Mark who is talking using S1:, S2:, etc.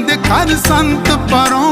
S1: ਦੇ ਸੰਤ ਪਰੋਂ